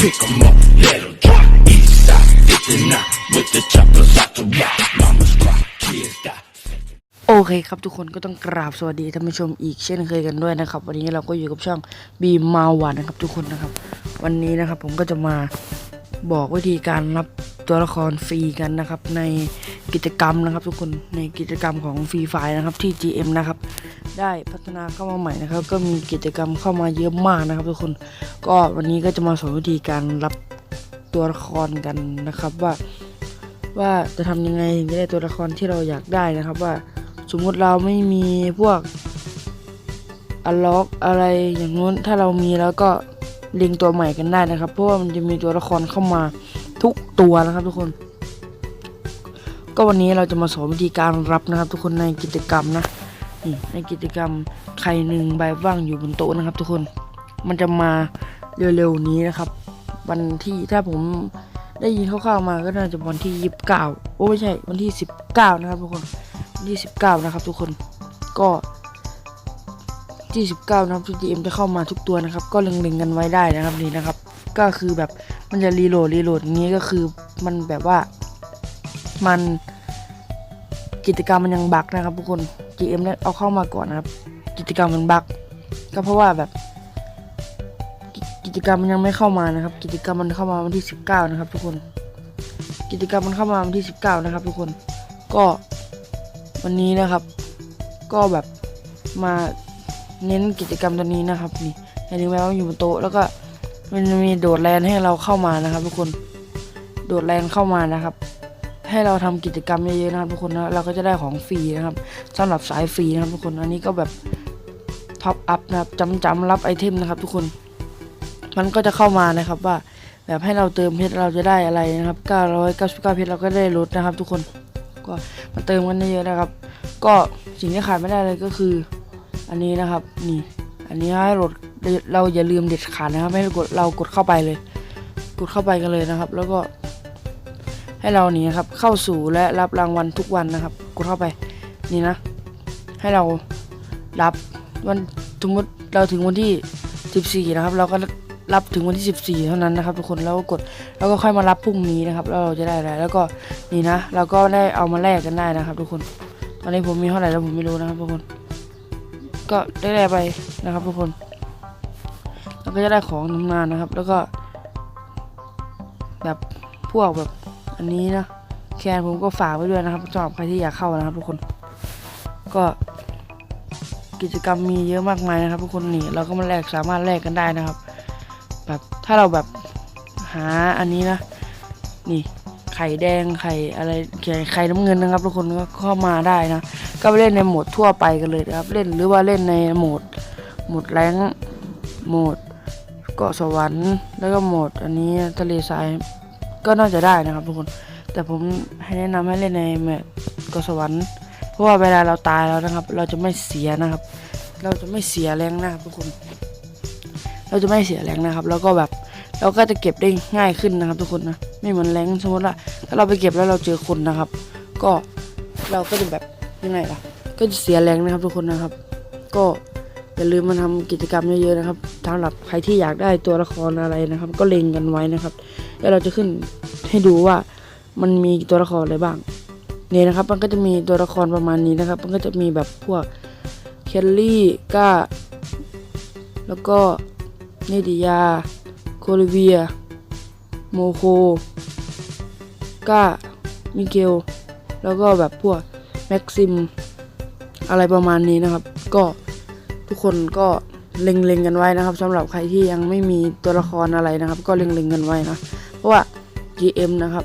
pick 'em up, let 'em drop. East side, 59 with the choppers out to rock. Mamas cry, kids die. โอเคครับทุกคนก็ต้องกราบสวัสดีท่านผู้ชมอีกเช่นเคยกันด้วยนะครับ วันนี้เราก็อยู่กับช่องบีมมาวันนะครับทุกคนนะครับ วันนี้นะครับผมก็จะมาบอกวิธีการรับตัวละครฟรีกันนะครับ ใน กิจกรรมนะครับ ทุกคนในกิจกรรมของฟรีไฟนะครับที่ GM นะครับ ได้พัฒนาเข้ามาใหม่นะครับ ก็มีกิจกรรมเข้ามาเยอะมากนะครับ ทุกคนก็วันนี้ก็จะมาสอนวิธีการรับตัวละครกันนะครับว่าว่าจะทำยังไงถึงจะได้ตัวละครที่เราอยากได้นะครับ ว่าสมมุติเราไม่มีพวกอัลล็อกอะไรอย่างนู้นถ้าเรามีแล้วก็เล็งตัวใหม่กันได้นะครับ เพราะว่ามันจะมีตัวละครเข้ามาทุกตัวนะครับ ทุกคน ก็วันนี้เราจะมาสอนวิธีการรับนะครับ ทุกคนในกิจกรรมนะนี่ในกิจกรรมใครหนึ่งใบว่างอยู่บนโต๊ะนะครับ ทุกคนมันจะมาเร็วๆนี้นะครับ วันที่ถ้าผมได้ยินคร่าวๆมาก็น่าจะวันที่ยี่สิบเก้าโอ้ไม่ใช่วันที่สิบเก้านะครับ ทุกคนที่19นะครับ ทุกคนก็ที่19นะครับที่ GM จะเข้ามาทุกตัวนะครับ ก็เล็งๆกันไว้ได้นะครับนี่นะครับ ก็คือแบบมันจะรีโหลดรีโหลดนี้ก็คือมันแบบว่า มันกิจกรรมมันยังบักนะครับทุกคน GM ได้เอาเข้ามาก่อนนะครับ กิจกรรมมันบักก็เพราะว่าแบบกิจกรรมมันยังไม่เข้ามานะครับ กิจกรรมมันเข้ามาวันที่ 19 นะครับ ทุกคน กิจกรรมมันเข้ามาวันที่ 19 นะครับ ทุกคนก็วันนี้นะครับ ก็แบบมาเน้นกิจกรรมตัวนี้นะครับ นี่ให้ลิงก์ไว้ว่าอยู่บนโต๊ะแล้วก็มันจะมีโดดแลนให้เราเข้ามานะครับ ทุกคนโดดแลนเข้ามานะครับ ให้เราทำกิจกรรมเยอะๆนะครับทุกคนนะเราก็จะได้ของฟรีนะครับสำหรับสายฟรีนะครับทุกคนอันนี้ก็แบบท็อปอัพนะครับจำจำรับไอเทมนะครับ ทุกคนมันก็จะเข้ามานะครับว่าแบบให้เราเติมเพชรเราจะได้อะไรนะครับ 999 เพชรเราก็ได้ลดนะครับ ทุกคนก็มาเติมกันเยอะๆนะครับ ก็สิ่งที่ขาดไม่ได้เลยก็คือ อันนี้นะครับนี่ อันนี้ให้เราเราอย่าลืมเด็ดขาดนะครับ ให้เรากดเรากดเข้าไปเลย กดเข้าไปกันเลยนะครับ แล้วก็ ให้เรานี่นะครับเข้าสู่และรับรางวัลทุกวันนะครับกดเข้าไปนี่นะ ให้เรารับวันสมมติเราถึงวันที่ 14 นะครับ เราก็รับถึงวันที่ 14 เท่านั้นนะครับ ทุกคนแล้วก็กดแล้วก็ค่อยมารับพรุ่งนี้นะครับแล้วเราจะได้อะไรแล้วก็นี่นะ เราก็ได้เอามาแลกกันได้นะครับ ทุกคน ตอนนี้ผมมีเท่าไหร่แล้วผมไม่รู้นะครับทุกคน ก็ได้แลกไปนะครับ ทุกคนเราก็จะได้ของนำนานนะครับ แล้วก็ แบบพวกแบบ อันนี้นะแคนผมก็ฝากไว้ด้วยนะครับสำหรับใครที่อยากเข้านะครับทุกคน ก็กิจกรรมมีเยอะมากมายนะครับทุกคนนี่เราก็มาแลกสามารถแลกกันได้นะครับ แบบถ้าเราแบบหาอันนี้นะ นี่ไข่แดงไข่อะไรไข่ไข่น้ำเงินนะครับทุกคนก็เข้ามาได้นะก็ไปเล่นในโหมดทั่วไปกันเลยนะครับ เล่นหรือว่าเล่นในโหมดโหมดแรงโหมดเกาะสวรรค์แล้วก็โหมดอันนี้ทะเลทราย ก็น่าจะได้นะครับทุกคน แต่ผมให้แนะนำให้เล่นในแมปกสวรรค์เพราะว่าเวลาเราตายแล้วนะครับ เราจะไม่เสียนะครับ เราจะไม่เสียแรงนะครับทุกคน เราจะไม่เสียแรงนะครับ แล้วก็แบบเราก็จะเก็บได้ง่ายขึ้นนะครับ ทุกคนนะไม่เหมือนแรงสมมติว่าถ้าเราไปเก็บแล้วเราเจอคนนะครับ ก็เราก็จะแบบยังไงล่ะ ก็จะเสียแรงนะครับทุกคนนะครับ ก็ อย่าลืมมาทำกิจกรรมเยอะๆนะครับสำหรับใครที่อยากได้ตัวละครอะไรนะครับ ก็เล็งกันไว้นะครับแล้วเราจะขึ้นให้ดูว่ามันมีตัวละครอะไรบ้างเนี่ยนะครับ มันก็จะมีตัวละครประมาณนี้นะครับ มันก็จะมีแบบพวกเคลลี่ก้า แล้วก็เนดิยา โคลิเวีย โมโคก้า มิเกล แล้วก็แบบพวกแม็กซิม อะไรประมาณนี้นะครับ ก็ ทุกคนก็เล็งๆกันไว้นะครับสำหรับใครที่ยังไม่มีตัวละครอะไรนะครับ ก็เล็งๆกันไว้นะ เพราะว่า GM นะครับ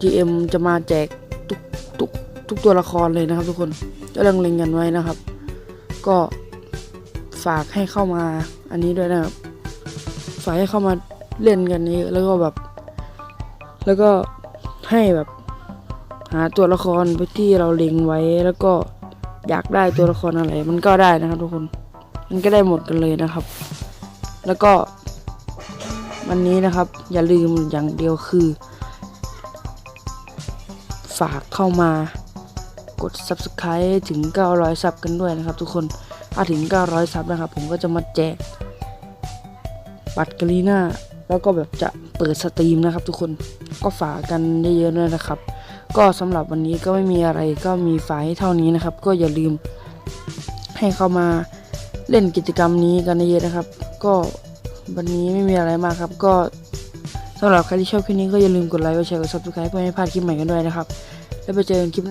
GM จะมาแจกทุกทุกทุกตัวละครเลยนะครับ ทุกคนก็เล็งๆกันไว้นะครับ ก็ฝากให้เข้ามาอันนี้ด้วยนะครับ ฝากให้เข้ามาเล่นกันนี้แล้วก็แบบ แล้วก็ให้แบบ หาตัวละครไปที่เราเล็งไว้แล้วก็ อยากได้ตัวละครอะไร มันก็ได้นะครับทุกคน มันก็ได้หมดกันเลยนะครับ แล้วก็วันนี้นะครับ อย่าลืมอย่างเดียวคือ ฝากเข้ามากด subscribe ถึง 900 ซับกันด้วยนะครับ ทุกคนถ้าถึง 900 ซับนะครับ ผมก็จะมาแจกบัตรกรีน่าแล้วก็แบบจะเปิดสตรีมนะครับ ทุกคนก็ฝากกันเยอะๆด้วยนะครับ ก็สำหรับวันนี้ก็ไม่มีอะไรก็มีฝากให้เท่านี้นะครับ ก็อย่าลืมให้เข้ามาเล่นกิจกรรมนี้กันเยอะนะครับ ก็วันนี้ไม่มีอะไรมากครับ ก็สำหรับใครที่ชอบคลิปนี้ก็อย่าลืมกดไลค์กดแชร์กดซับสไคร b e เพื่อไม่พลาดคลิปใหม่กันด้วยนะครับ แล้วไปเจอกันคลิปหน้า